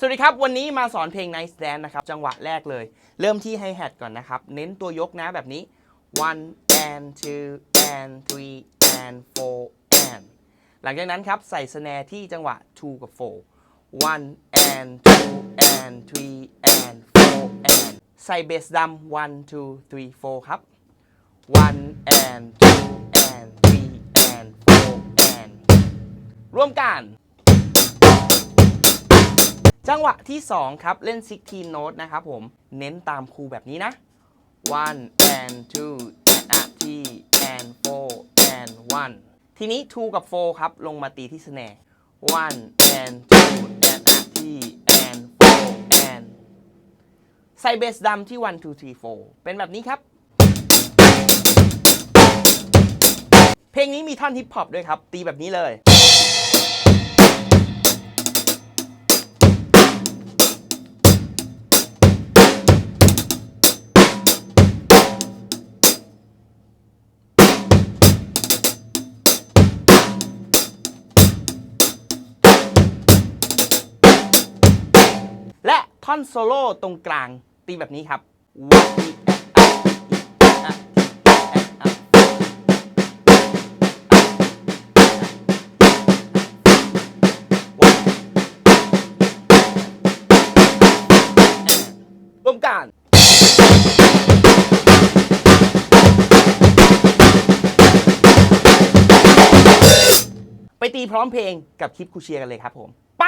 สวัสดีครับ วันนี้มาสอนเพลง Nice Dance นะครับ จังหวะแรกเลย เริ่มที่ไฮแฮทก่อนนะครับ เน้นตัวยกนะแบบนี้ one and two and three and four and หลังจากนั้นครับ ใส่สแนร์ที่จังหวะ two กับ four one and two and three and four and ใส่เบสดัม one two three four ครับ one and two and three and four and ร่วมกัน จังหวะที่ 2 ครับ เล่น 16 note นะครับผม เน้นตามครูแบบนี้นะ one and two and a t and four and one ทีนี้ two กับ four ครับ ลงมาตีที่สแนร์ one and two and a t and four and ใส่เบสดัมที่ one two three four เป็นแบบนี้ครับ เพลงนี้มีท่อนฮิปฮอปด้วยครับ ตีแบบนี้เลย ท่อนโซโล่ตรงกลางตีแบบนี้ครับร่วมกันไปตีพร้อมเพลงกับคลิปคูเชียร์กันเลยครับผม ไป